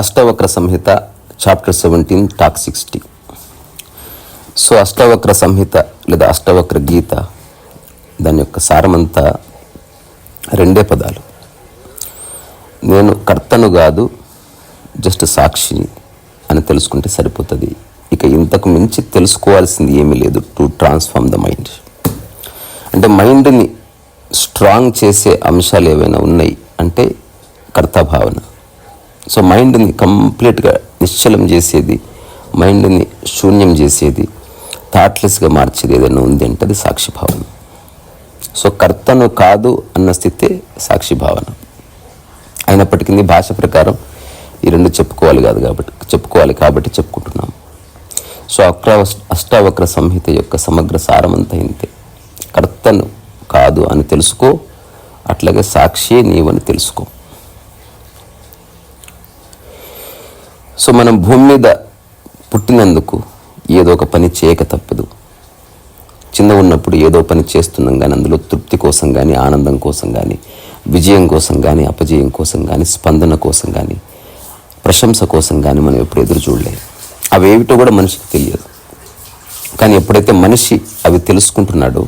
Ashtavakra Samhita chapter seventeen talk sixty so Ashtavakra Samhita లేదా అష్టవక్ర గీత దాని యొక్క సారమంతా రెండే పదాలు. నేను కర్తను కాదు జస్ట్ సాక్షిని అని తెలుసుకుంటే సరిపోతుంది. ఇక ఇంతకు మించి తెలుసుకోవాల్సింది ఏమీ లేదు టు ట్రాన్స్ఫార్మ్ ద మైండ్ అంటే మైండ్ని స్ట్రాంగ్ చేసే అంశాలు ఏవైనా ఉన్నాయి అంటే కర్తభావన. సో మైండ్ని కంప్లీట్గా నిశ్చలం చేసేది మైండ్ని శూన్యం చేసేది థాట్లెస్గా మార్చేది ఏదైనా ఉంది అంటే అది సాక్షి భావన సో కర్తను కాదు అన్న స్థితే సాక్షి భావన అయినప్పటికీ భాష ప్రకారం ఈ రెండు చెప్పుకోవాలి కాదు కాబట్టి చెప్పుకోవాలి కాబట్టి చెప్పుకుంటున్నాం. సో అక్ర అష్టావక్ర సంహిత యొక్క సమగ్ర సారమంతా ఇంతే. కర్తను కాదు అని తెలుసుకో అట్లాగే సాక్షి నీవని తెలుసుకో. సో మనం భూమి మీద పుట్టినందుకు ఏదో ఒక పని చేయక తప్పదు. చిన్న ఉన్నప్పుడు ఏదో పని చేస్తున్నాం కానీ అందులో తృప్తి కోసం కానీ ఆనందం కోసం కానీ విజయం కోసం కానీ అపజయం కోసం కానీ స్పందన కోసం కానీ ప్రశంస కోసం కానీ మనం ఎప్పుడు ఎదురు చూడలేదు. అవి ఏమిటో కూడా మనిషికి తెలియదు. కానీ ఎప్పుడైతే మనిషి అవి తెలుసుకుంటున్నాడో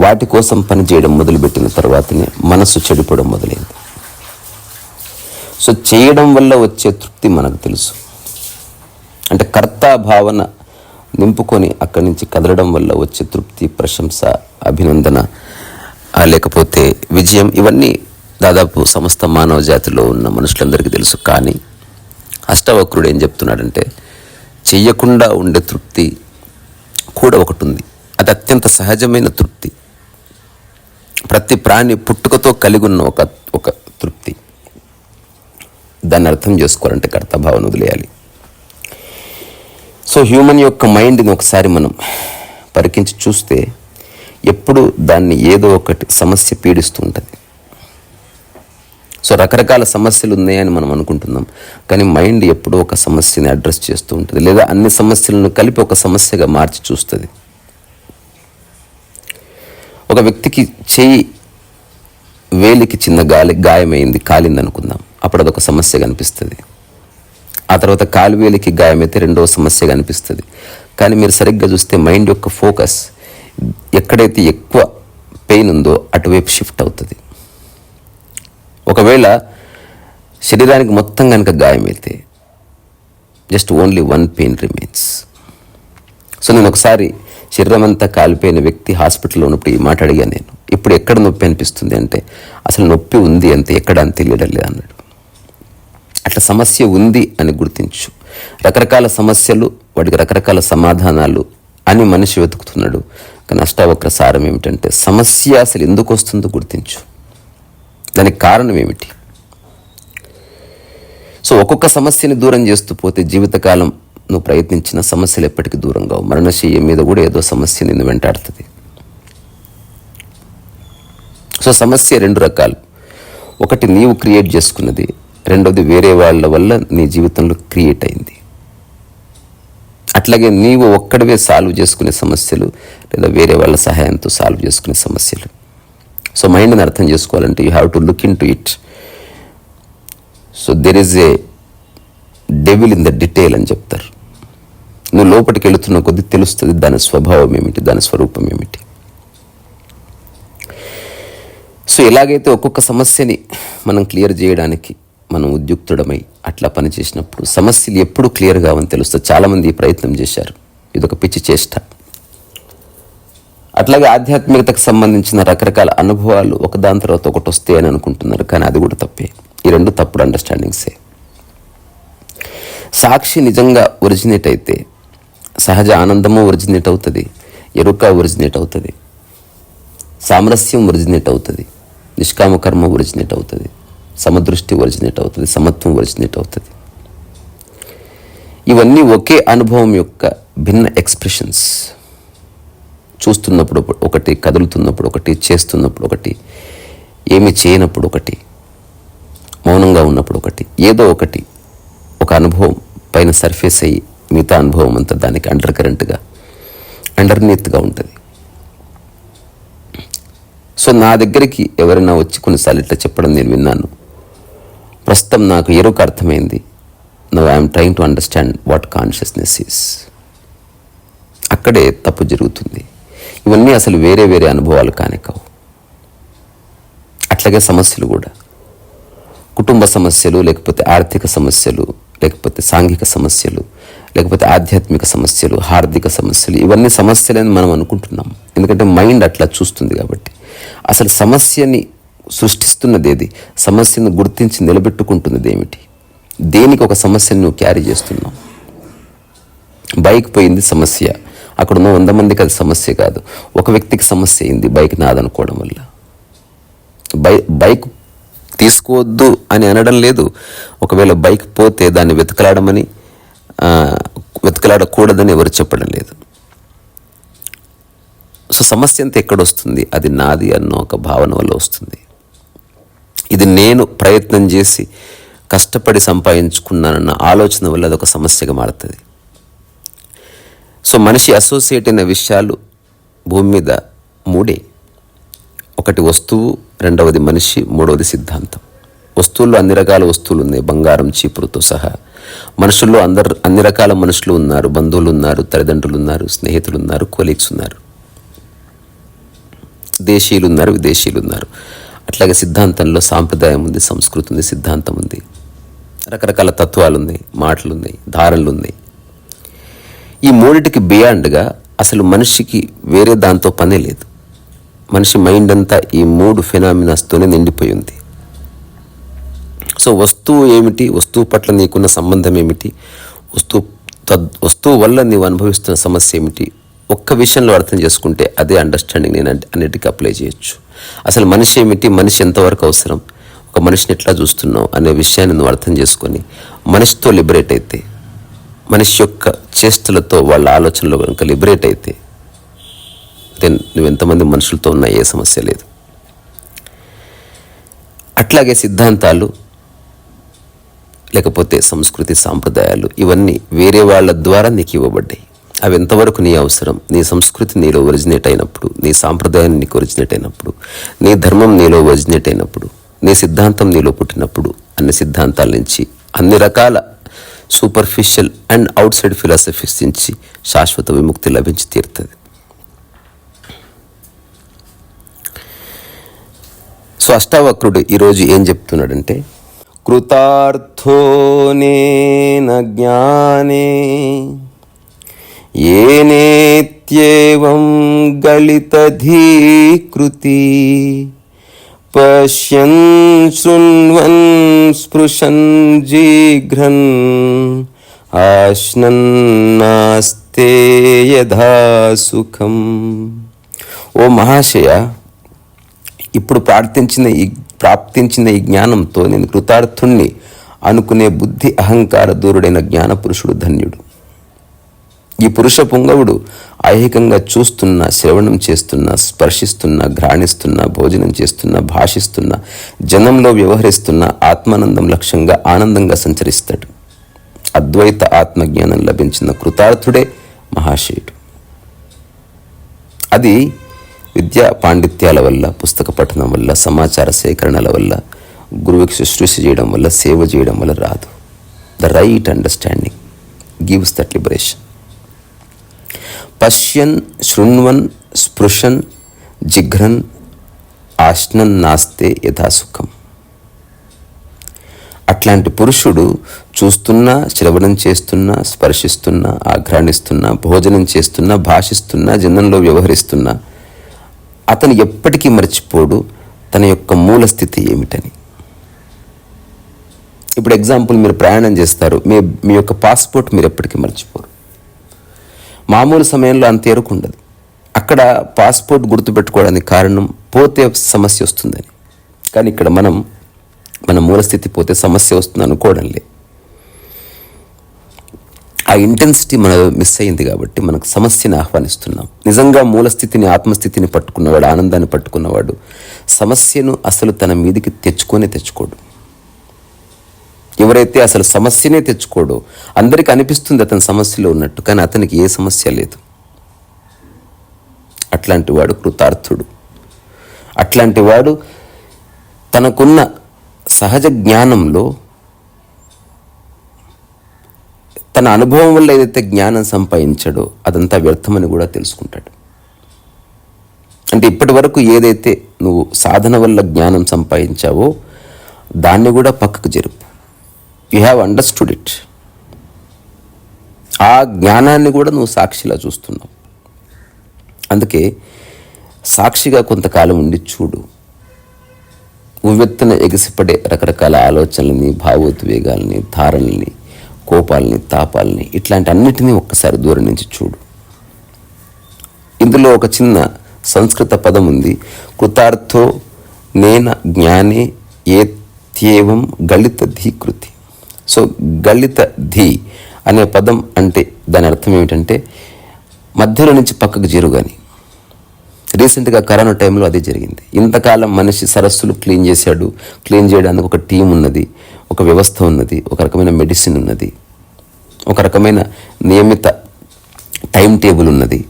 వాటి కోసం పనిచేయడం మొదలుపెట్టిన తర్వాతనే మనసు చెడిపోవడం మొదలైంది. సో చేయడం వల్ల వచ్చే తృప్తి మనకు తెలుసు. అంటే కర్త భావన నింపుకొని అక్కడి నుంచి కదలడం వల్ల వచ్చే తృప్తి ప్రశంస అభినందన లేకపోతే విజయం ఇవన్నీ దాదాపు సమస్త మానవ జాతిలో ఉన్న మనుషులందరికీ తెలుసు. కానీ అష్టవక్రుడు ఏం చెప్తున్నాడంటే చెయ్యకుండా ఉండే తృప్తి కూడా ఒకటి ఉంది. అది అత్యంత సహజమైన తృప్తి. ప్రతి ప్రాణి పుట్టుకతో కలిగి ఉన్న ఒక ఒక తృప్తి. దాన్ని అర్థం చేసుకోవాలంటే కర్తభావం వదిలేయాలి. సో హ్యూమన్ యొక్క మైండ్ని ఒకసారి మనం పరికించి చూస్తే ఎప్పుడు దాన్ని ఏదో ఒకటి సమస్య పీడిస్తూ ఉంటుంది. సో రకరకాల సమస్యలు ఉన్నాయని మనం అనుకుంటున్నాం. కానీ మైండ్ ఎప్పుడూ ఒక సమస్యని అడ్రస్ చేస్తూ ఉంటుంది. లేదా అన్ని సమస్యలను కలిపి ఒక సమస్యగా మార్చి చూస్తుంది. ఒక వ్యక్తికి చేయి వేలికి చిన్న గాలి గాయమైంది కాలింది అనుకుందాం అప్పుడు అదొక సమస్య కనిపిస్తుంది. ఆ తర్వాత కాలు వేలికి గాయమైతే రెండవ సమస్య కనిపిస్తుంది. కానీ మీరు సరిగ్గా చూస్తే మైండ్ యొక్క ఫోకస్ ఎక్కడైతే ఎక్కువ పెయిన్ ఉందో అటువైపు షిఫ్ట్ అవుతుంది. ఒకవేళ శరీరానికి మొత్తం కనుక గాయమైతే just only one pain remains. So నేను ఒకసారి శరీరం అంతా కాలిపోయిన వ్యక్తి హాస్పిటల్లో ఉన్నప్పుడు ఈ మాట అడిగాను నేను. ఇప్పుడు ఎక్కడ నొప్పి అనిపిస్తుంది అంటే అసలు నొప్పి ఉంది అంతే ఎక్కడ అని తెలియడం లేదు అన్నాడు. అట్లా సమస్య ఉంది అని గుర్తించు. రకరకాల సమస్యలు వాటికి రకరకాల సమాధానాలు అని మనిషి వెతుకుతున్నాడు. కానీ అష్టావక్ర సారం ఏమిటంటే సమస్య అసలు ఎందుకు వస్తుందో గుర్తించు. దానికి కారణం ఏమిటి? సో ఒక్కొక్క సమస్యని దూరం చేస్తూ పోతే జీవితకాలం నువ్వు ప్రయత్నించిన సమస్యలు ఎప్పటికీ దూరం కావు మరణశయ్యం మీద కూడా ఏదో సమస్య నిన్ను వెంటాడుతుంది. సో సమస్య రెండు రకాలు. ఒకటి నీవు క్రియేట్ చేసుకున్నది రెండవది వేరే వాళ్ళ వల్ల నీ జీవితంలో క్రియేట్ అయింది. అట్లాగే నీవు ఒక్కడివే సాల్వ్ చేసుకునే సమస్యలు లేదా వేరే వాళ్ళ సహాయంతో సాల్వ్ చేసుకునే సమస్యలు. సో మైండ్ని అర్థం చేసుకోవాలంటే you have to look into it. So there is a devil in the detail అని చెప్తారు. నువ్వు లోపలికి వెళుతున్న కొద్దీ తెలుస్తుంది దాని స్వభావం ఏమిటి దాని స్వరూపం ఏమిటి. సో ఎలాగైతే ఒక్కొక్క సమస్యని మనం క్లియర్ చేయడానికి మనం ఉద్యుక్తుడమై అట్లా పనిచేసినప్పుడు సమస్యలు ఎప్పుడు క్లియర్ కావని తెలుస్తుంది చాలామంది ప్రయత్నం చేశారు. ఇదొక పిచ్చి చేష్ట. అట్లాగే ఆధ్యాత్మికతకు సంబంధించిన రకరకాల అనుభవాలు ఒకదాని తర్వాత ఒకటి వస్తాయి అని అనుకుంటున్నారు. కానీ అది కూడా తప్పే. ఈ రెండు తప్పుడు అండర్స్టాండింగ్సే సాక్షి నిజంగా ఒరిజినేట్ అయితే సహజ ఆనందము ఒరిజినేట్ అవుతుంది ఎరుక ఒరిజినేట్ అవుతుంది సామరస్యం ఒరిజినేట్ అవుతుంది నిష్కామ కర్మ ఒరిజినేట్ అవుతుంది సమదృష్టి ఒరిజినేట్ అవుతుంది సమత్వం ఒరిజినేట్ అవుతుంది. ఇవన్నీ ఒకే అనుభవం యొక్క భిన్న ఎక్స్ప్రెషన్స్. చూస్తున్నప్పుడు ఒకటి కదులుతున్నప్పుడు ఒకటి చేస్తున్నప్పుడు ఒకటి ఏమి చేయనప్పుడు ఒకటి మౌనంగా ఉన్నప్పుడు ఒకటి ఏదో ఒకటి ఒక అనుభవం పైన సర్ఫేస్ అయ్యి మిగతా అనుభవం అంతా దానికి అండర్ కరెంట్గా అండర్నీత్గా ఉంటుంది. సో నా దగ్గరికి ఎవరైనా వచ్చి కొన్నిసార్లు ఇట్లా చెప్పడం నేను విన్నాను. ప్రస్తుతం నాకు ఎరుక అర్థమైంది. No I'm trying to understand what consciousness is అక్కడే తప్పు జరుగుతుంది. ఇవన్నీ అసలు వేరే వేరే అనుభవాలు కానికావు అట్లాగే సమస్యలు కూడా. కుటుంబ సమస్యలు లేకపోతే ఆర్థిక సమస్యలు లేకపోతే సాంఘిక సమస్యలు లేకపోతే ఆధ్యాత్మిక సమస్యలు హార్దిక సమస్యలు ఇవన్నీ సమస్యలని మనం అనుకుంటున్నాం. ఎందుకంటే మైండ్ అట్లా చూస్తుంది కాబట్టి. అసలు సమస్యని సృష్టిస్తున్నది ఏది? సమస్యను గుర్తించి నిలబెట్టుకుంటున్నది ఏమిటి? దేనికి ఒక సమస్యను నువ్వు క్యారీ చేస్తున్నావు? బైక్ పోయింది సమస్య. అక్కడ ఉన్న వంద మందికి అది సమస్య కాదు. ఒక వ్యక్తికి సమస్య అయింది బైక్ నాదనుకోవడం వల్ల. బై బైక్ తీసుకోవద్దు అని అనడం లేదు. ఒకవేళ బైక్ పోతే దాన్ని వెతకలాడమని వెతకలాడకూడదని ఎవరు చెప్పడం లేదు. సో సమస్య అంతా ఎక్కడొస్తుంది? అది నాది అన్న ఒక భావన వల్ల వస్తుంది. ఇది నేను ప్రయత్నం చేసి కష్టపడి సంపాదించుకున్నానన్న ఆలోచన వల్ల అదొక సమస్యగా మారుతుంది. సో మనిషి అసోసియేట్ అయిన విషయాలు భూమి మీద మూడే. ఒకటి వస్తువు రెండవది మనిషి మూడవది సిద్ధాంతం. వస్తువుల్లో అన్ని రకాల వస్తువులు ఉన్నాయి బంగారం చీపురుతో సహా. మనుషుల్లో అందరు అన్ని రకాల మనుషులు ఉన్నారు బంధువులు ఉన్నారు తల్లిదండ్రులు ఉన్నారు స్నేహితులు ఉన్నారు కొలీగ్స్ ఉన్నారు దేశీయులు ఉన్నారు విదేశీయులు ఉన్నారు అట్లాగే సిద్ధాంతంలో సాంప్రదాయం ఉంది సంస్కృతి ఉంది సిద్ధాంతం ఉంది. రకరకాల తత్వాలు ఉన్నాయి మాటలు ఉన్నాయి ధారణలు ఉన్నాయి ఈ మూడిటికి బియాండ్గా అసలు మనిషికి వేరే దాంతో పనే లేదు. మనిషి మైండ్ అంతా ఈ మూడు ఫినామినాస్తోనే నిండిపోయి ఉంది సో వస్తువు ఏమిటి? వస్తువు పట్ల నీకున్న సంబంధం ఏమిటి? వస్తువు తద్ వస్తువు వల్ల నీవు అనుభవిస్తున్న సమస్య ఏమిటి? ఒక్క విషయంలో అర్థం చేసుకుంటే అదే అండర్స్టాండింగ్ నేను అన్నిటికీ అప్లై చేయొచ్చు. అసలు మనిషి ఏమిటి? మనిషి ఎంతవరకు అవసరం? ఒక మనిషిని ఎట్లా చూస్తున్నావు? అనే విషయాన్ని నువ్వు అర్థం చేసుకొని మనిషితో లిబరేట్ అయితే మనిషి యొక్క చేష్టలతో వాళ్ళ ఆలోచనలో కనుక లిబరేట్ అయితే దెన్ నువ్వు ఎంతమంది మనుషులతో ఉన్నా ఏ సమస్య లేదు. అట్లాగే సిద్ధాంతాలు లేకపోతే సంస్కృతి సాంప్రదాయాలు ఇవన్నీ వేరే వాళ్ళ ద్వారా నీకు ఇవ్వబడ్డాయి. అవి ఎంతవరకు నీ అవసరం? నీ సంస్కృతి నీలో ఒరిజినేట్ అయినప్పుడు నీ సాంప్రదాయం నీకు ఒరిజినేట్ అయినప్పుడు నీ ధర్మం నీలో ఒరిజినేట్ అయినప్పుడు నీ సిద్ధాంతం నీలో పుట్టినప్పుడు అన్ని సిద్ధాంతాల నుంచి అన్ని రకాల superficial and outside philosophies నుంచి శాశ్వత విముక్తి లభించి తీరుతుంది. సో అష్టావక్రుడు ఈరోజు ఏం చెప్తున్నాడంటే కృతార్థోనేన జ్ఞానే ఏనేత్యేవం గళితధీకృతి పశ్యన్ శృణ్వన్ స్పృశన్ జీఘ్రన్ ఆశ్నన్నాస్తే యథా సుఖం. ఓ మహాశయ ఇప్పుడు ప్రార్థించిన ఈ ప్రాప్తించిన ఈ జ్ఞానంతో నేను కృతార్థుణ్ణి అనుకునే బుద్ధి అహంకార దూరుడైన జ్ఞాన పురుషుడు ధన్యుడు. ఈ పురుష పుంగవుడు ఐహికంగా చూస్తున్న శ్రవణం చేస్తున్న స్పర్శిస్తున్న ఘ్రాణిస్తున్న భోజనం చేస్తున్న భాషిస్తున్న జనంలో వ్యవహరిస్తున్న ఆత్మానందం లక్ష్యంగా ఆనందంగా సంచరిస్తాడు. అద్వైత ఆత్మజ్ఞానం లభించిన కృతార్థుడే మహాశయుడు. అది విద్యా పాండిత్యాల వల్ల పుస్తక పఠనం వల్ల సమాచార సేకరణల వల్ల గురువుకి శుశ్రూష చేయడం వల్ల సేవ చేయడం వల్ల రాదు. The right understanding gives that liberation పశ్యన్ శృణ్వన్ స్పృశన్ జిఘ్రన్ ఆశ్నన్ నాస్తే యథాసుఖం అట్లాంటి పురుషుడు చూస్తున్నా శ్రవణం చేస్తున్నా స్పర్శిస్తున్నా ఆఘ్రాణిస్తున్నా భోజనం చేస్తున్నా భాషిస్తున్నా జనంలో వ్యవహరిస్తున్నా అతను ఎప్పటికీ మర్చిపోడు. తన యొక్క మూల స్థితి ఏమిటని. ఇప్పుడు ఎగ్జాంపుల్ మీరు ప్రయాణం చేస్తారు. మీ మీ యొక్క పాస్పోర్ట్ మీరు ఎప్పటికీ మర్చిపోరు. మామూలు సమయంలో అంత ఉండదు. అక్కడ పాస్పోర్ట్ గుర్తుపెట్టుకోవడానికి కారణం పోతే సమస్య వస్తుందని. కానీ ఇక్కడ మనం మన మూలస్థితి పోతే సమస్య వస్తుంది అనుకోవడం లే ఆ ఇంటెన్సిటీ మన మిస్ అయింది కాబట్టి మనకు సమస్యని ఆహ్వానిస్తున్నాం. నిజంగా మూలస్థితిని ఆత్మస్థితిని పట్టుకున్నవాడు ఆనందాన్ని పట్టుకున్నవాడు సమస్యను అసలు తన మీదికి తెచ్చుకొని తెచ్చుకోడు. ఎవరైతే అసలు సమస్యనే తెచ్చుకోడో అందరికీ అనిపిస్తుంది అతని సమస్యలో ఉన్నట్టు కానీ అతనికి ఏ సమస్య లేదు. అట్లాంటి వాడు కృతార్థుడు. అట్లాంటి వాడు తనకున్న సహజ జ్ఞానంలో తన అనుభవం వల్ల ఏదైతే జ్ఞానం సంపాదించాడో అదంతా వ్యర్థమని కూడా తెలుసుకుంటాడు. అంటే ఇప్పటి వరకు ఏదైతే నువ్వు సాధన వల్ల జ్ఞానం సంపాదించావో దాన్ని కూడా పక్కకు జరుపు. యు హ్యావ్ అండర్స్టూడ్ ఇట్ ఆ జ్ఞానాన్ని కూడా నువ్వు సాక్షిలా చూస్తున్నావు. అందుకే సాక్షిగా కొంతకాలం ఉండి చూడు. ఉవ్వెత్తున ఎగిసిపడే రకరకాల ఆలోచనలని భావోద్వేగాల్ని ధారణల్ని కోపాలని తాపాలని ఇట్లాంటి అన్నిటినీ ఒక్కసారి దూరం నుంచి చూడు. ఇందులో ఒక చిన్న సంస్కృత పదం ఉంది. కృతార్థో నేన జ్ఞానే ఏత్యేవం గళిత ధీకృతి సో గళిత ధీ అనే పదం అంటే దాని అర్థం ఏమిటంటే మధ్యలో నుంచి పక్కకు జరుగని రీసెంట్గా కరోనా టైంలో అదే జరిగింది. ఇంతకాలం మనిషి సరస్సులు క్లీన్ చేశాడు. క్లీన్ చేయడానికి ఒక టీం ఉన్నది ఒక వ్యవస్థ ఉన్నది ఒక రకమైన మెడిసిన్ ఉన్నది. ఒక రకమైన నియమిత టైం టేబుల్ ఉన్నది.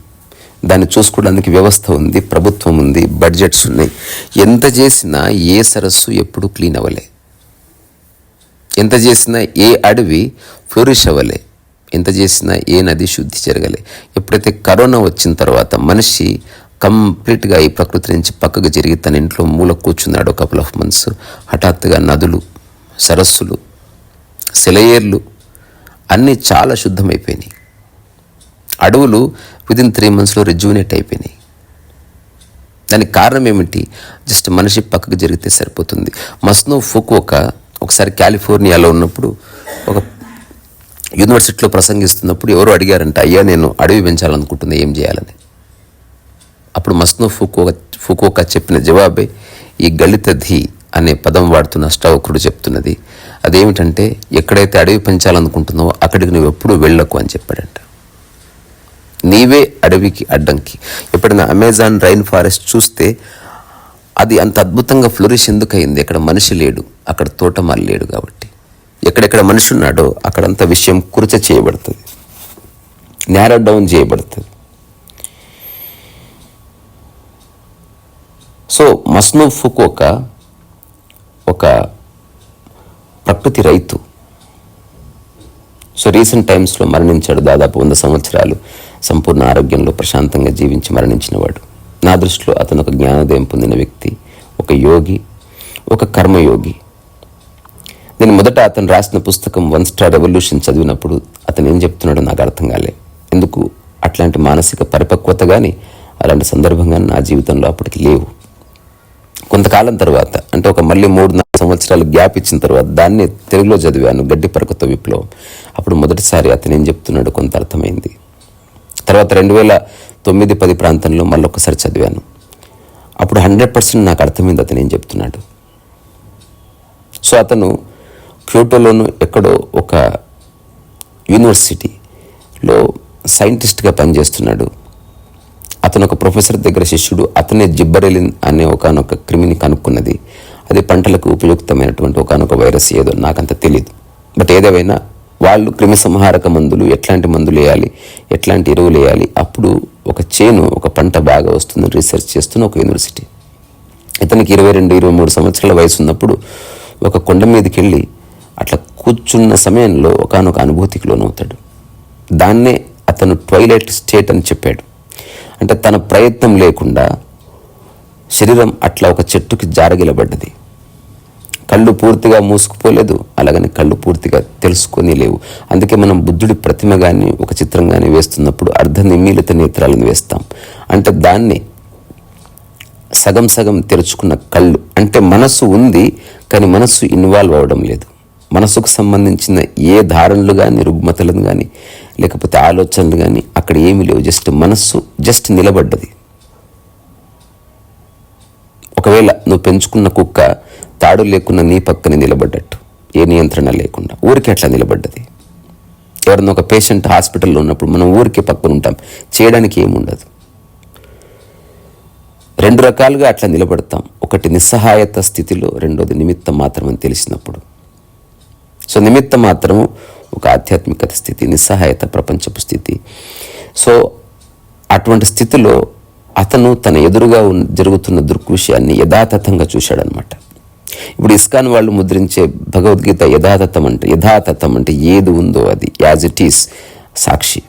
దాన్ని చూసుకోవడానికి వ్యవస్థ ఉంది ప్రభుత్వం ఉంది బడ్జెట్స్ ఉన్నాయి. ఎంత చేసినా ఏ సరస్సు ఎప్పుడు క్లీన్ అవ్వలే. ఎంత చేసినా ఏ అడవి ఫ్లోరిష్ అవ్వలే. ఎంత చేసినా ఏ నది శుద్ధి జరగలే. ఎప్పుడైతే కరోనా వచ్చిన తర్వాత మనిషి కంప్లీట్గా ఈ ప్రకృతి నుంచి పక్కకు జరిగి తన ఇంట్లో మూల కూర్చున్నాడు కపుల్ ఆఫ్ మంత్స్ హఠాత్తుగా నదులు సరస్సులు సెలయేర్లు అన్నీ చాలా శుద్ధమైపోయినాయి. అడవులు విదిన్ త్రీ మంత్స్లో రిజ్యూనేట్ అయిపోయినాయి. దానికి కారణం ఏమిటి? జస్ట్ మనిషి పక్కకు జరిగితే సరిపోతుంది. మస్నో ఫుకోక ఒకసారి కాలిఫోర్నియాలో ఉన్నప్పుడు ఒక యూనివర్సిటీలో ప్రసంగిస్తున్నప్పుడు ఎవరు అడిగారంట అయ్యా నేను అడవి పెంచాలనుకుంటున్నా ఏం చేయాలని? అప్పుడు మస్నో ఫుకో ఫుకోక చెప్పిన జవాబే ఈ గళిత ధీ అనే పదం వాడుతున్న అష్టావకుడు చెప్తున్నది. అదేమిటంటే ఎక్కడైతే అడవి పెంచాలనుకుంటున్నావో అక్కడికి నువ్వు ఎప్పుడు వెళ్ళకు అని చెప్పాడంట. నీవే అడవికి అడ్డంకి. ఎప్పుడైనా అమెజాన్ రైన్ ఫారెస్ట్ చూస్తే అది అంత అద్భుతంగా ఫ్లోరిష్ ఎందుకు అయింది అక్కడ మనిషి లేడు అక్కడ తోటమాలి లేడు కాబట్టి. ఎక్కడెక్కడ మనిషి ఉన్నాడో అక్కడంత విషయం కురచ చేయబడుతుంది. నేరో డౌన్ చేయబడుతుంది. సో మస్నూ ఫుకోక ఒక ప్రకృతి రైతు. సో రీసెంట్ టైమ్స్లో మరణించాడు దాదాపు వంద సంవత్సరాలు. సంపూర్ణ ఆరోగ్యంలో ప్రశాంతంగా జీవించి మరణించినవాడు. నా దృష్టిలో అతను ఒక జ్ఞానోదయం పొందిన వ్యక్తి ఒక యోగి ఒక కర్మయోగి. నేను మొదట అతను రాసిన పుస్తకం వన్ స్టార్ రెవల్యూషన్ చదివినప్పుడు అతను ఏం చెప్తున్నాడో నాకు అర్థం కాలే. ఎందుకు? అట్లాంటి మానసిక పరిపక్వత కానీ అలాంటి సందర్భం కానీ నా జీవితంలో అప్పటికి లేవు. కొంతకాలం తర్వాత అంటే ఒక మళ్ళీ మూడు నాలుగు సంవత్సరాలు గ్యాప్ ఇచ్చిన తర్వాత దాన్ని తెలుగులో చదివాను గడ్డి పరకతో విప్లవం. అప్పుడు మొదటిసారి అతను ఏం చెప్తున్నాడు కొంత అర్థమైంది. తర్వాత రెండు వేల తొమ్మిది పది ప్రాంతంలో మళ్ళొకసారి చదివాను. అప్పుడు హండ్రెడ్ పర్సెంట్ నాకు అర్థమైంది అతను ఏం చెప్తున్నాడు. సో అతను క్యూటోలోను ఎక్కడో ఒక యూనివర్సిటీలో సైంటిస్ట్గా పనిచేస్తున్నాడు. అతను ఒక ప్రొఫెసర్ దగ్గర శిష్యుడు అతనే జిబ్బరెలిన్ అనే ఒకనొక క్రిమిని కనుక్కున్నది. అది పంటలకు ఉపయుక్తమైనటువంటి ఒకనొక వైరస్ ఏదో నాకంత తెలియదు బట్ ఏదేమైనా వాళ్ళు క్రిమి సంహారక మందులు ఎట్లాంటి మందులు వేయాలి ఎట్లాంటి ఎరువులు వేయాలి అప్పుడు ఒక చేను ఒక పంట బాగా వస్తుందని రీసెర్చ్ చేస్తున్న ఒక యూనివర్సిటీ. ఇతనికి ఇరవై రెండు ఇరవై మూడు సంవత్సరాల వయసు ఉన్నప్పుడు ఒక కొండ మీదకి వెళ్ళి అట్లా కూర్చున్న సమయంలో ఒకనొక అనుభూతికి లోనవుతాడు. దాన్నే అతను ట్వైలైట్ స్టేట్ అని చెప్పాడు. అంటే తన ప్రయత్నం లేకుండా శరీరం అట్లా ఒక చెట్టుకి జారగిలబడ్డది. కళ్ళు పూర్తిగా మూసుకుపోలేదు అలాగని కళ్ళు పూర్తిగా తెలుసుకొని లేవు. అందుకే మనం బుద్ధుడి ప్రతిమ కానీ ఒక చిత్రం కానీ వేస్తున్నప్పుడు అర్ధ నిమీలిత నేత్రాలను వేస్తాం. అంటే దాన్ని సగం సగం తెరుచుకున్న కళ్ళు. అంటే మనస్సు ఉంది కానీ మనస్సు ఇన్వాల్వ్ అవ్వడం లేదు. మనసుకు సంబంధించిన ఏ ధారణలు కానీ రుగ్మతలను కానీ లేకపోతే ఆలోచనలు కానీ అక్కడ ఏమీ లేవు. జస్ట్ మనస్సు జస్ట్ నిలబడ్డది. ఒకవేళ నువ్వు పెంచుకున్న కుక్క తాడు లేకున్న నీ పక్కన నిలబడ్డట్టు. ఏ నియంత్రణ లేకుండా. ఊరికే అట్లా నిలబడ్డది. ఎవరన్నా ఒక పేషెంట్ హాస్పిటల్లో ఉన్నప్పుడు మనం ఊరికే పక్కన ఉంటాం. చేయడానికి ఏముండదు రెండు రకాలుగా అట్లా నిలబడతాం. ఒకటి నిస్సహాయత స్థితిలో రెండోది నిమిత్తం మాత్రం అని తెలిసినప్పుడు. సో నిమిత్తం మాత్రము ఒక ఆధ్యాత్మికత స్థితి నిస్సహాయత ప్రపంచపు స్థితి. సో అటువంటి స్థితిలో అతను తన ఎదురుగా జరుగుతున్న దృక్విషయాన్ని యథాతథంగా చూశాడనమాట. ఇప్పుడు ఇస్కాన్ వాళ్ళు ముద్రించే భగవద్గీత యథాతథం అంటే యథాతథం అంటే ఏది ఉందో అది యాజ్ ఇట్ ఈస్ సాక్షి.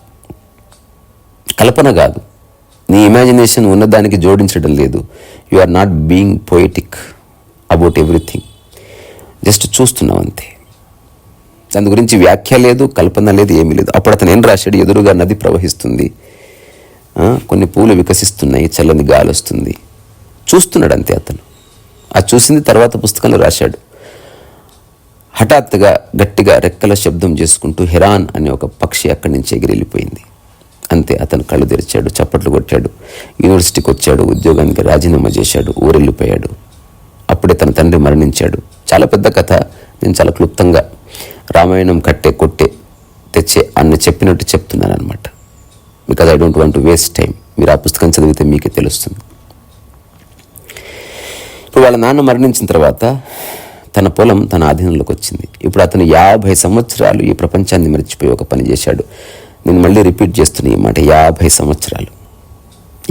కల్పన కాదు. నీ ఇమాజినేషన్ ఉన్నదానికి జోడించడం లేదు. You are not being poetic about everything. Just చూస్తున్నావు అంతే. దాని గురించి వ్యాఖ్య లేదు కల్పన లేదు ఏమీ లేదు. అప్పుడు అతను ఏం రాశాడు? ఎదురుగా నది ప్రవహిస్తుంది. కొన్ని పూలు వికసిస్తున్నాయి చల్లని గాలి వస్తుంది. చూస్తున్నాడు అంతే అతను. ఆ చూసింది తర్వాత పుస్తకంలో రాశాడు. హఠాత్తుగా గట్టిగా రెక్కల శబ్దం చేసుకుంటూ హెరాన్ అనే ఒక పక్షి అక్కడి నుంచి ఎగిరి వెళ్ళిపోయింది. అంతే అతను కళ్ళు తెరిచాడు చప్పట్లు కొట్టాడు యూనివర్సిటీకి వచ్చాడు ఉద్యోగానికి రాజీనామా చేశాడు ఊరెళ్ళిపోయాడు. అప్పుడే తన తండ్రి మరణించాడు. చాలా పెద్ద కథ. నేను చాలా క్లుప్తంగా రామాయణం కట్టే కొట్టే తెచ్చే అన్న చెప్పినట్టు చెప్తున్నాను అనమాట because I don't want waste time మీరు ఆ పుస్తకం చదివితే మీకే తెలుస్తుంది. ఇప్పుడు వాళ్ళ నాన్న మరణించిన తర్వాత తన పొలం తన ఆధీనంలోకి వచ్చింది. ఇప్పుడు అతను యాభై సంవత్సరాలు ఈ ప్రపంచాన్ని మర్చిపోయి ఒక పని చేశాడు. నేను మళ్ళీ రిపీట్ చేస్తున్న ఈ మాట యాభై సంవత్సరాలు.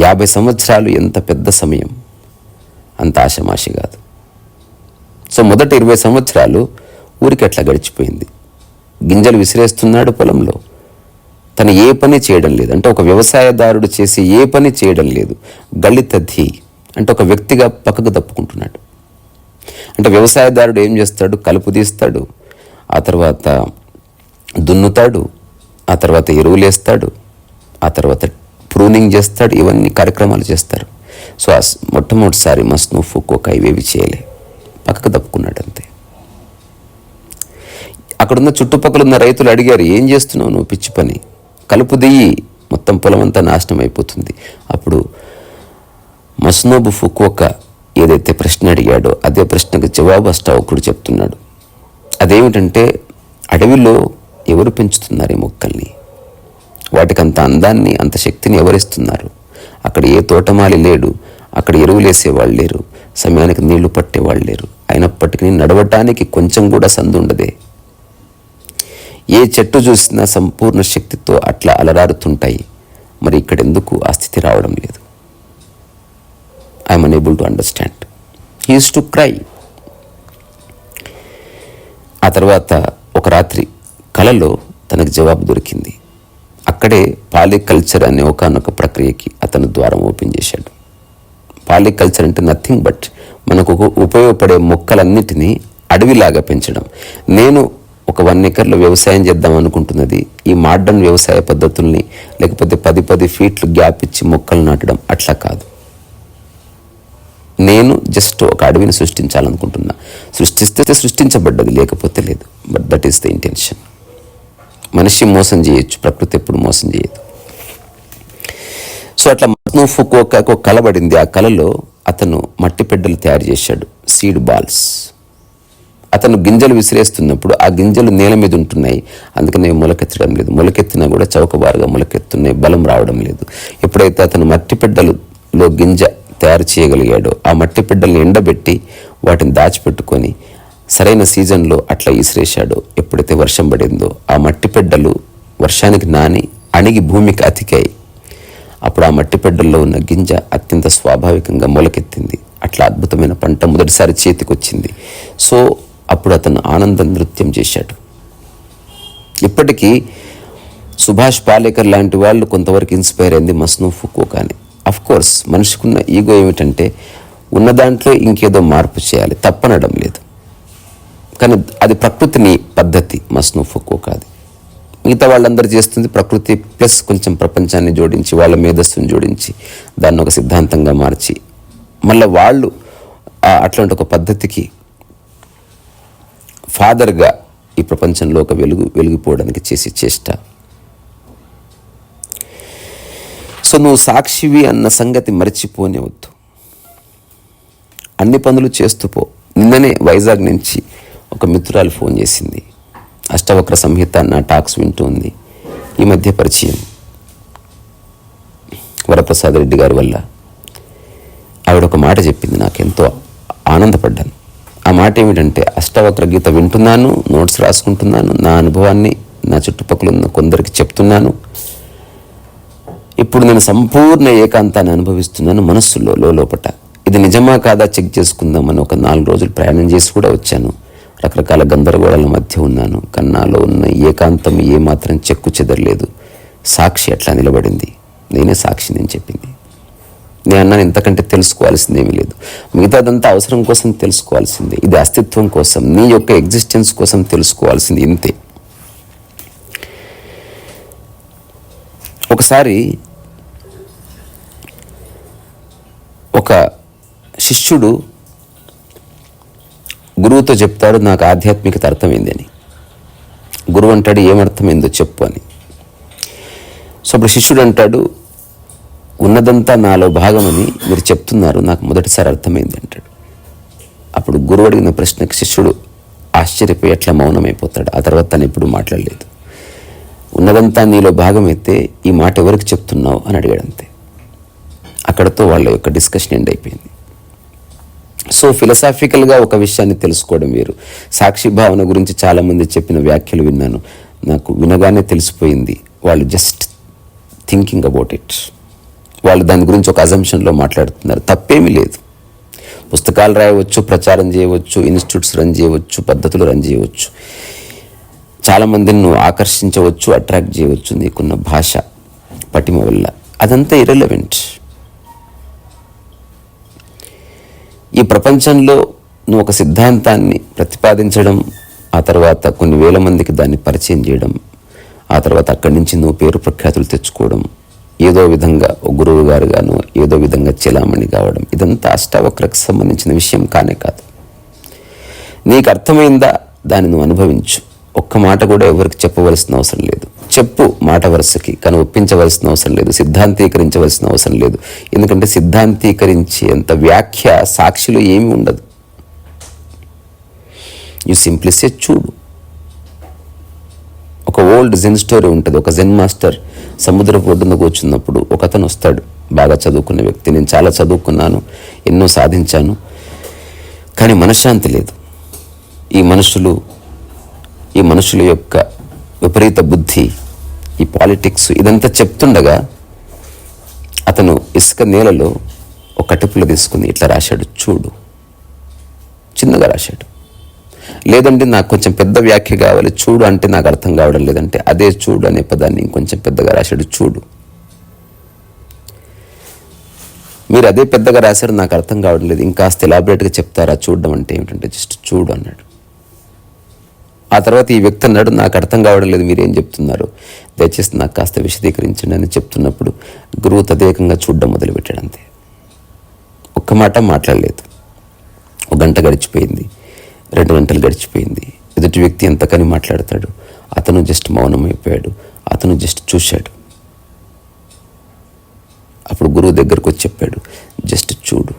యాభై సంవత్సరాలు ఎంత పెద్ద సమయం. అంత ఆశమాషి కాదు. సో మొదటి ఇరవై సంవత్సరాలు ఊరికి అట్లా గడిచిపోయింది. గింజలు విసిరేస్తున్నాడు పొలంలో. తను ఏ పని చేయడం లేదు. అంటే ఒక వ్యవసాయదారుడు చేసే ఏ పని చేయడం లేదు. గళితధి అంటే ఒక వ్యక్తిగా పక్కకు తప్పుకుంటున్నాడు. అంటే వ్యవసాయదారుడు ఏం చేస్తాడు? కలుపు తీస్తాడు. ఆ తర్వాత దున్నుతాడు. ఆ తర్వాత ఎరువులు వేస్తాడు. ఆ తర్వాత ప్రూనింగ్ చేస్తాడు. ఇవన్నీ కార్యక్రమాలు చేస్తారు. సో మొట్టమొదటిసారి మస్నూఫ్ ఫుకోక ఇవేవి చేయలే. పక్కకు తప్పుకున్నాడు అంతే. అక్కడున్న చుట్టుపక్కల ఉన్న రైతులు అడిగారు ఏం చేస్తున్నావు నువ్వు పిచ్చి పని? కలుపు దియ్యి మొత్తం పొలం అంతా నాశనం అయిపోతుంది. అప్పుడు మస్నోబు ఫుకోక ఏదైతే ప్రశ్న అడిగాడో అదే ప్రశ్నకు జవాబు అష్టావకుడు చెప్తున్నాడు. అదేమిటంటే అడవిలో ఎవరు పెంచుతున్నారు ఈ మొక్కల్ని? వాటికి అంత అందాన్ని అంత శక్తిని ఎవరిస్తున్నారు? అక్కడ ఏ తోటమాలి లేడు అక్కడ ఎరువులేసే వాళ్ళు లేరు సమయానికి నీళ్ళు పట్టేవాళ్ళు లేరు. అయినప్పటికీ నడవటానికి కొంచెం కూడా సందు ఉండదే. ఏ చెట్టు చూసినా సంపూర్ణ శక్తితో అట్లా అలరారుతుంటాయి. మరి ఇక్కడ ఎందుకు ఆ స్థితి రావడం లేదు? I'm unable to understand he's to cry ఆ తర్వాత ఒక రాత్రి కలలో తనకు జవాబు దొరికింది. అక్కడే పాలికల్చర్ అనే ఒకనొక ప్రక్రియకి అతను ద్వారం ఓపెన్ చేశాడు. పాలికల్చర్ అంటే నథింగ్ బట్ మనకు ఒక- ఉపయోగపడే మొక్కలన్నిటినీ అడవిలాగా పెంచడం. నేను ఒక వన్ ఎకర్లో వ్యవసాయం చేద్దాం అనుకుంటున్నది. ఈ మోడర్న్ వ్యవసాయ పద్ధతుల్ని లేకపోతే పది పది ఫీట్లు గ్యాప్ ఇచ్చి మొక్కలు నాటడం అట్లా కాదు. నేను జస్ట్ ఒక అడవిని సృష్టించాలనుకుంటున్నా. సృష్టిస్తే సృష్టించబడ్డది లేకపోతే లేదు. But that is the intention మనిషి మోసం చేయొచ్చు ప్రకృతి ఎప్పుడు మోసం చేయదు. సో అట్లా మస్ను ఫుకోకాకు ఒక ఆ కలలో అతను మట్టి పెడ్డలు తయారు చేశాడు. Seed balls. అతను గింజలు విసిరేస్తున్నప్పుడు ఆ గింజలు నేల మీద ఉంటున్నాయి. అందుకనే మొలకెత్తడం లేదు. మొలకెత్తినా కూడా చౌకబారుగా మొలకెత్తున్నాయి. బలం రావడం లేదు. ఎప్పుడైతే అతను మట్టి పెడ్డలులో గింజ తయారు చేయగలిగాడో ఆ మట్టి పెడ్డల్ని ఎండబెట్టి వాటిని దాచిపెట్టుకొని సరైన సీజన్లో అట్లా విసిరేశాడో. ఎప్పుడైతే వర్షం పడిందో ఆ మట్టి పెడ్డలు వర్షానికి నాని అణిగి భూమికి అతికాయి. అప్పుడు ఆ మట్టి పెడ్డల్లో ఉన్న గింజ అత్యంత స్వాభావికంగా మొలకెత్తింది. అట్లా అద్భుతమైన పంట మొదటిసారి చేతికొచ్చింది. సో అప్పుడు అతను ఆనంద నృత్యం చేశాడు. ఇప్పటికీ సుభాష్ పాలేకర్ లాంటి వాళ్ళు కొంతవరకు ఇన్స్పైర్ అయింది మస్ను ఫుకో కానీ. అఫ్ కోర్స్ మనిషికున్న ఈగో ఏమిటంటే ఉన్న దాంట్లో ఇంకేదో మార్పు చేయాలి తప్పనడం లేదు. కానీ అది ప్రకృతిని పద్ధతి మస్ను ఫుకో కాదు. మిగతా వాళ్ళందరూ చేస్తుంది ప్రకృతి ప్లస్ కొంచెం ప్రపంచాన్ని జోడించి వాళ్ళ మేధస్సును జోడించి దాన్ని ఒక సిద్ధాంతంగా మార్చి. మళ్ళీ వాళ్ళు అట్లాంటి ఒక పద్ధతికి ఫాదర్గా ఈ ప్రపంచంలో ఒక వెలుగు వెలిగిపోవడానికి చేసి చేష్ట. సో నువ్వు సాక్షివి అన్న సంగతి మర్చిపోనివద్దు. అన్ని పనులు చేస్తూ పో. నిన్ననే వైజాగ్ నుంచి ఒక మిత్రురాలు ఫోన్ చేసింది. అష్టవక్ర సంహిత నా టాక్స్ వింటూ ఉంది ఈ మధ్య పరిచయం. వరప్రసాద్ రెడ్డి గారి వల్ల. ఆవిడ ఒక మాట చెప్పింది. నాకు ఎంతో ఆనందపడ్డాను. ఆ మాట ఏమిటంటే అష్టవక్ర గీత వింటున్నాను నోట్స్ రాసుకుంటున్నాను నా అనుభవాన్ని నా చుట్టుపక్కల ఉన్న కొందరికి చెప్తున్నాను. ఇప్పుడు నేను సంపూర్ణ ఏకాంతాన్ని అనుభవిస్తున్నాను మనస్సులో లోపట ఇది నిజమా కాదా చెక్ చేసుకుందామని ఒక నాలుగు రోజులు ప్రయాణం చేసి కూడా వచ్చాను. రకరకాల గందరగోళాల మధ్య ఉన్నాను. కన్నాలో ఉన్న ఏకాంతం ఏమాత్రం చెక్కు చెదరలేదు. సాక్షి అట్లా నిలబడింది. నేనే సాక్షి నేను చెప్పింది. నేను అన్నాను ఇంతకంటే తెలుసుకోవాల్సిందేమీ లేదు. మిగతాదంతా అవసరం కోసం తెలుసుకోవాల్సిందే. ఇది అస్తిత్వం కోసం నీ యొక్క ఎగ్జిస్టెన్స్ కోసం తెలుసుకోవాల్సింది ఇంతే. ఒకసారి ఒక శిష్యుడు గురువుతో చెప్తాడు నాకు ఆధ్యాత్మికత అర్థమైంది అని గురువు అంటాడు ఏమర్థమైందో చెప్పు అని. సో అప్పుడు శిష్యుడు అంటాడు ఉన్నదంతా నాలో భాగమని మీరు చెప్తున్నారు. నాకు మొదటిసారి అర్థమైంది అంటాడు. అప్పుడు గురువు అడిగిన ప్రశ్నకి శిష్యుడు ఆశ్చర్యపోయి ఎట్లా మౌనమైపోతాడు. ఆ తర్వాత తను ఎప్పుడు మాట్లాడలేదు. ఉన్నదంతా నీలో భాగమైతే ఈ మాట ఎవరికి చెప్తున్నావు అని అడిగాడంతే అక్కడతో వాళ్ళ యొక్క డిస్కషన్ ఎండ్ అయిపోయింది. సో ఫిలసాఫికల్గా ఒక విషయాన్ని తెలుసుకోవడం వేరు. సాక్షి భావన గురించి చాలామంది చెప్పిన వ్యాఖ్యలు విన్నాను. నాకు వినగానే తెలిసిపోయింది. వాళ్ళు జస్ట్ థింకింగ్ అబౌట్ ఇట్. వాళ్ళు దాని గురించి ఒక అజంప్షన్లో మాట్లాడుతున్నారు. తప్పేమీ లేదు. పుస్తకాలు రాయవచ్చు ప్రచారం చేయవచ్చు ఇన్స్టిట్యూట్స్ రన్ చేయవచ్చు పద్ధతులు రన్ చేయవచ్చు. చాలామందిని నువ్వు ఆకర్షించవచ్చు అట్రాక్ట్ చేయవచ్చు నీకున్న భాష పటిమ వల్ల. అదంతా ఇరలవెంట్ ఈ ప్రపంచంలో నువ్వు ఒక సిద్ధాంతాన్ని ప్రతిపాదించడం ఆ తర్వాత కొన్ని వేల మందికి దాన్ని పరిచయం చేయడం ఆ తర్వాత అక్కడి నుంచి నువ్వు పేరు ప్రఖ్యాతులు తెచ్చుకోవడం ఏదో విధంగా ఒక గురువు గారు గాను ఏదో విధంగా చెలామణి కావడం ఇదంతా అష్టావక్రకు సంబంధించిన విషయం కానే కాదు. నీకు అర్థమైందా? దాన్ని నువ్వు అనుభవించు. ఒక్క మాట కూడా ఎవరికి చెప్పవలసిన అవసరం లేదు. చెప్పు మాట వరుసకి కానీ ఒప్పించవలసిన అవసరం లేదు. సిద్ధాంతీకరించవలసిన అవసరం లేదు. ఎందుకంటే సిద్ధాంతీకరించేంత వ్యాఖ్య సాక్షిలో ఏమీ ఉండదు. యు సింప్లీ సే చూడు. ఓల్డ్ జెన్ స్టోరీ ఉంటుంది ఒక జెన్ మాస్టర్ సముద్రపు ఒడ్డున కూర్చున్నప్పుడు ఒక అతను వస్తాడు బాగా చదువుకున్న వ్యక్తి. నేను చాలా చదువుకున్నాను ఎన్నో సాధించాను కానీ మనశ్శాంతి లేదు. ఈ మనుషులు ఈ మనుషుల యొక్క విపరీత బుద్ధి ఈ పాలిటిక్స్ ఇదంతా చెప్తుండగా అతను ఇసుక నేలలో ఒక కటిపుల తీసుకుని ఇట్లా రాశాడు చూడు. చిన్నగా రాశాడు. లేదంటే నాకు కొంచెం పెద్ద వ్యాఖ్య కావాలి. చూడు అంటే నాకు అర్థం కావడం లేదంటే అదే చూడు అనే పదాన్ని ఇంకొంచెం పెద్దగా రాశాడు. చూడు. మీరు అదే పెద్దగా రాశారు నాకు అర్థం కావడం లేదు. ఇంకాస్త ఎలాబరేట్గా చెప్తారా? చూడడం అంటే ఏమిటంటే జస్ట్ చూడు అన్నాడు. ఆ తర్వాత ఈ వ్యక్తి అన్నాడు నాకు అర్థం కావడం లేదు మీరేం చెప్తున్నారు? దయచేసి నాకు కాస్త విశదీకరించండి అని చెప్తున్నప్పుడు గురువు తదేకంగా చూడడం మొదలుపెట్టాడు అంతే. ఒక్క మాట మాట్లాడలేదు. ఒక గంట గడిచిపోయింది. రెండు గంటలు గడిచిపోయింది. ఎదుటి వ్యక్తి ఎంతకని మాట్లాడతాడు? అతను జస్ట్ మౌనం అయిపోయాడు అతను జస్ట్ చూశాడు. అప్పుడు గురువు దగ్గరకు వచ్చి చెప్పాడు జస్ట్ చూడు.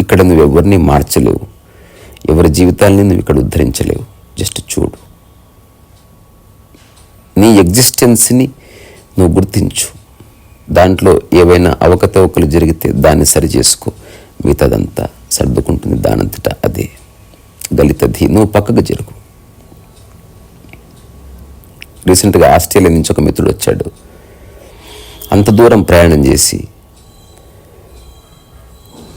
ఇక్కడ నువ్వు ఎవరిని మార్చలేవు. ఎవరి జీవితాల్ని నువ్వు ఇక్కడ ఉద్ధరించలేవు. జస్ట్ చూడు. నీ ఎగ్జిస్టెన్స్ని నువ్వు గుర్తించు. దాంట్లో ఏవైనా అవకతవకలు జరిగితే దాన్ని సరి చేసుకో మిగతాదంతా సర్దుకుంటుంది దానంతట అదే. దళిత ధీ నువ్వు పక్కకు జరుగు. రీసెంట్గా ఆస్ట్రేలియా నుంచి ఒక మిత్రుడు వచ్చాడు. అంత దూరం ప్రయాణం చేసి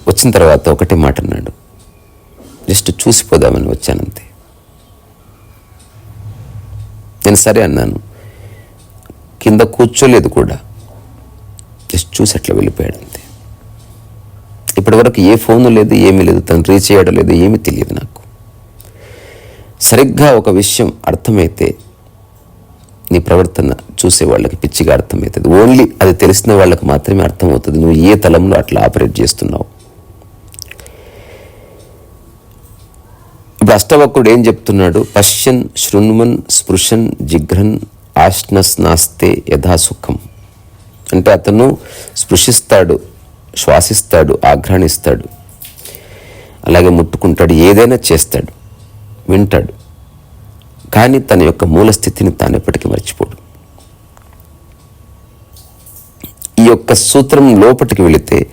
వచ్చిన తర్వాత ఒకటే మాట అన్నాడు. జస్ట్ చూసిపోదామని వచ్చానంతే. నేను సరే అన్నాను. కింద కూర్చోలేదు కూడా. జస్ట్ చూసి అట్లా వెళ్ళిపోయాడు అంతే ఇప్పటి వరకు ఏ ఫోను లేదు ఏమీ లేదు తను రీచ్ చేయడం లేదు ఏమీ తెలియదు నాకు. సరిగ్గా ఒక విషయం అర్థమైతే నీ ప్రవర్తన చూసే వాళ్ళకి పిచ్చిగా అర్థమవుతుంది. ఓన్లీ అది తెలిసిన వాళ్ళకి మాత్రమే అర్థమవుతుంది. నువ్వు ఏ తలంలో అట్లా ఆపరేట్ చేస్తున్నావు. ఇప్పుడు అష్టవక్రుడు ఏం చెప్తున్నాడు? పశ్యన్ శృణ్మన్ స్పృశన్ జిఘ్రన్ ఆష్నస్ నాస్తే యథాసుఖం. అంటే అతను స్పృశిస్తాడు. శ్వాసిస్తాడు ఆఘ్రాణిస్తాడు. అలాగే ముట్టుకుంటాడు ఏదైనా చేస్తాడు వింటాడు. కానీ తన యొక్క మూల స్థితిని తాను ఎప్పటికీ మర్చిపోడు. ఈ యొక్క సూత్రం లోపటికి వెళితే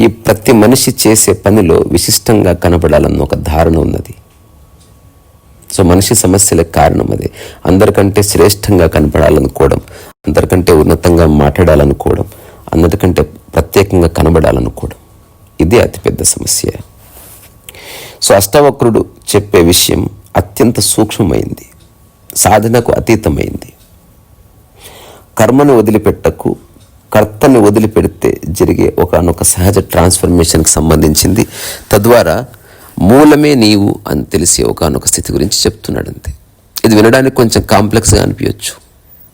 ఈ ప్రతి మనిషి చేసే పనిలో విశిష్టంగా కనబడాలన్న ఒక ధారణ ఉన్నది. సో మనిషి సమస్యలకు కారణం అదే. అందరికంటే శ్రేష్టంగా కనపడాలనుకోవడం అందరికంటే ఉన్నతంగా మాట్లాడాలనుకోవడం అన్నటికంటే ప్రత్యేకంగా కనబడాలనుకోవడం ఇదే అతిపెద్ద సమస్య. సో అష్టవక్రుడు చెప్పే విషయం అత్యంత సూక్ష్మమైంది. సాధనకు అతీతమైంది. కర్మను వదిలిపెట్టకు కర్తని వదిలిపెడితే జరిగే ఒకనొక సహజ ట్రాన్స్ఫర్మేషన్కి సంబంధించింది. తద్వారా మూలమే నీవు అని తెలిసే ఒకనొక స్థితి గురించి చెప్తున్నాడు అంతే ఇది వినడానికి కొంచెం కాంప్లెక్స్గా అనిపించవచ్చు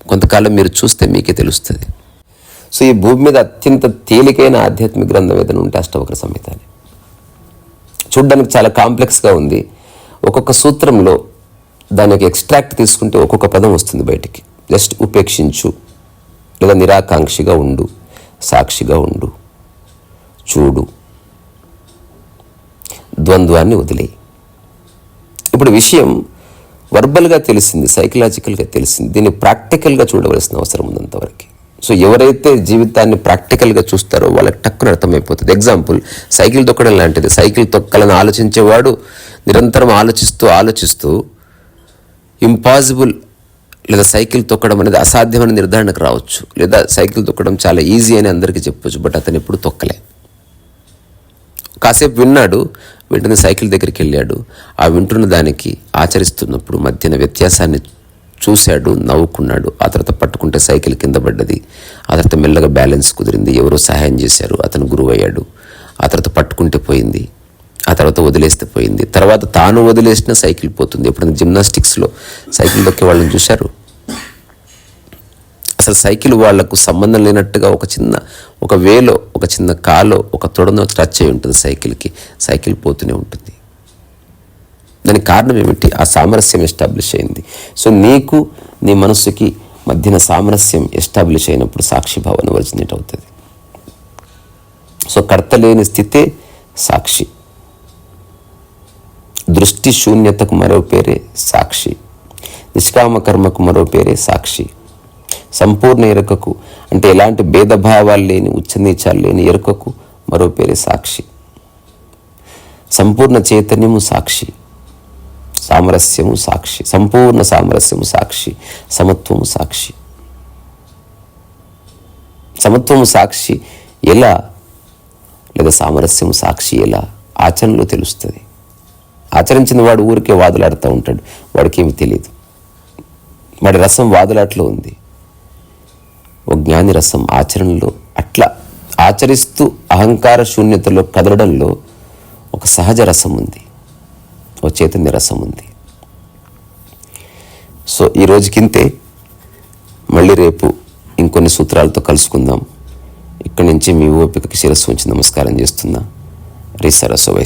కొంతకాలం మీరు చూస్తే మీకే తెలుస్తుంది. సో ఈ భూమి మీద అత్యంత తేలికైన ఆధ్యాత్మిక గ్రంథం ఏదైనా ఉంటే అష్టవక్ర సంహిత అని చూడ్డానికి చాలా కాంప్లెక్స్గా ఉంది. ఒక్కొక్క సూత్రంలో దాని యొక్క ఎక్స్ట్రాక్ట్ తీసుకుంటే ఒక్కొక్క పదం వస్తుంది బయటికి. జస్ట్ ఉపేక్షించు లేదా నిరాకాంక్షిగా ఉండు సాక్షిగా ఉండు చూడు. ద్వంద్వాన్ని వదిలేయి. ఇప్పుడు విషయం వర్బల్గా తెలిసింది సైకలాజికల్గా తెలిసింది. దీన్ని ప్రాక్టికల్గా చూడవలసిన అవసరం ఉందంతవరకు సో ఎవరైతే జీవితాన్ని ప్రాక్టికల్గా చూస్తారో వాళ్ళకి టక్కున అర్థమైపోతుంది. ఎగ్జాంపుల్ సైకిల్ తొక్కడం లాంటిది. సైకిల్ తొక్కాలని ఆలోచించేవాడు నిరంతరం ఆలోచిస్తూ ఆలోచిస్తూ ఇంపాసిబుల్ లేదా సైకిల్ తొక్కడం అనేది అసాధ్యమైన నిర్ధారణకు రావచ్చు. లేదా సైకిల్ తొక్కడం చాలా ఈజీ అని అందరికీ చెప్పొచ్చు బట్ అతను ఎప్పుడు తొక్కలే. కాసేపు విన్నాడు వెంటనే సైకిల్ దగ్గరికి వెళ్ళాడు. ఆ వింటున్న దానికి ఆచరిస్తున్నప్పుడు మధ్యన వ్యత్యాసాన్ని చూశాడు నవ్వుకున్నాడు. ఆ తర్వాత పట్టుకుంటే సైకిల్ కింద పడ్డది. ఆ తర్వాత మెల్లగా బ్యాలెన్స్ కుదిరింది. ఎవరో సహాయం చేశారు. అతను గురువు అయ్యాడు ఆ తర్వాత పట్టుకుంటే పోయింది. ఆ తర్వాత వదిలేస్తే పోయింది. తర్వాత తాను వదిలేసిన సైకిల్ పోతుంది. ఎప్పుడైనా జిమ్నాస్టిక్స్లో సైకిల్ దొక్కే వాళ్ళని చూశారు? అసలు సైకిల్ వాళ్ళకు సంబంధం లేనట్టుగా ఒక చిన్న ఒక వేలో ఒక చిన్న కాలో ఒక తొడనో టచ్ అయి ఉంటుంది సైకిల్కి. సైకిల్ పోతూనే ఉంటుంది. దానికి కారణం ఏమిటి? ఆ సామరస్యం ఎస్టాబ్లిష్ అయింది. సో నీకు నీ మనస్సుకి మధ్యన సామరస్యం ఎస్టాబ్లిష్ అయినప్పుడు సాక్షిభావన ఒరిజినేట్ అవుతుంది. సో కర్త లేని స్థితే సాక్షి. దృష్టి శూన్యతకు మరో పేరే సాక్షి. నిష్కామకర్మకు మరో పేరే సాక్షి. సంపూర్ణ ఎరుకకు అంటే ఎలాంటి భేదభావాలు లేని ఉచ్చనీచాలు లేని ఎరుకకు మరో పేరే సాక్షి. సంపూర్ణ చైతన్యము సాక్షి. సామరస్యము సాక్షి సంపూర్ణ సామరస్యము సాక్షి సమత్వము సాక్షి. సమత్వము సాక్షి ఎలా? లేదా సామరస్యము సాక్షి ఎలా? ఆచరణలో తెలుస్తుంది. ఆచరించిన వాడు ఊరికే వాదులాడుతూ ఉంటాడు వాడికేమి తెలియదు వాడి రసం వాదులాట్లో ఉంది. ఓ జ్ఞాని రసం ఆచరణలో అట్లా ఆచరిస్తూ అహంకార శూన్యతలో కదలడంలో ఒక సహజ రసం ఉంది. ఓ చైతన్య రసం ఉంది. సో ఈ రోజుకింతే మళ్ళీ రేపు ఇంకొన్ని సూత్రాలతో కలుసుకుందాం. ఇక్కడి నుంచి మీ ఓపికకి శిరస్సు ఉంచి నమస్కారం చేస్తున్నా. రీసరస సరస్వ